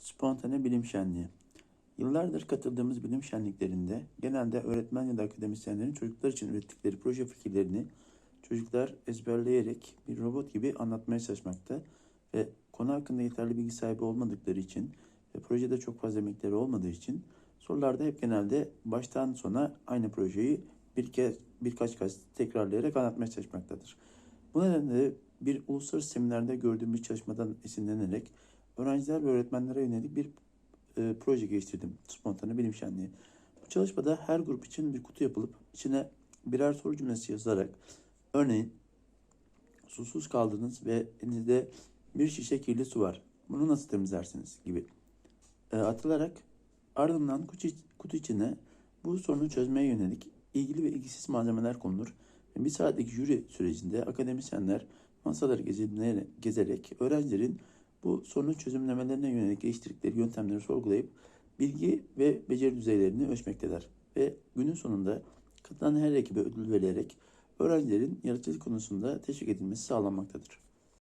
Spontane bilim şenliği. Yıllardır katıldığımız bilim şenliklerinde genelde öğretmen ya da akademisyenlerin çocuklar için ürettikleri proje fikirlerini çocuklar ezberleyerek bir robot gibi anlatmaya çalışmakta ve konu hakkında yeterli bilgi sahibi olmadıkları için ve projede çok fazla emekleri olmadığı için sorularda hep genelde baştan sona aynı projeyi bir kez birkaç kez tekrarlayarak anlatmaya çalışmaktadır. Bu nedenle bir uluslararası seminerde gördüğüm bir çalışmadan esinlenerek öğrenciler ve öğretmenlere yönelik bir e, proje geliştirdim. Spontane bilim şenliği. Bu çalışmada her grup için bir kutu yapılıp içine birer soru cümlesi yazılarak örneğin susuz kaldınız ve elinizde bir şişe kirli su var. Bunu nasıl temizlersiniz gibi e, atılarak ardından kutu, kutu içine bu sorunu çözmeye yönelik ilgili ve ilgisiz malzemeler konulur. Bir saatlik jüri sürecinde akademisyenler masaları gezerek öğrencilerin bu sorunu çözümlemelerine yönelik geliştirdikleri yöntemleri sorgulayıp bilgi ve beceri düzeylerini ölçmektedir. Ve günün sonunda katılan her ekibe ödül verilerek öğrencilerin yaratıcılık konusunda teşvik edilmesi sağlanmaktadır.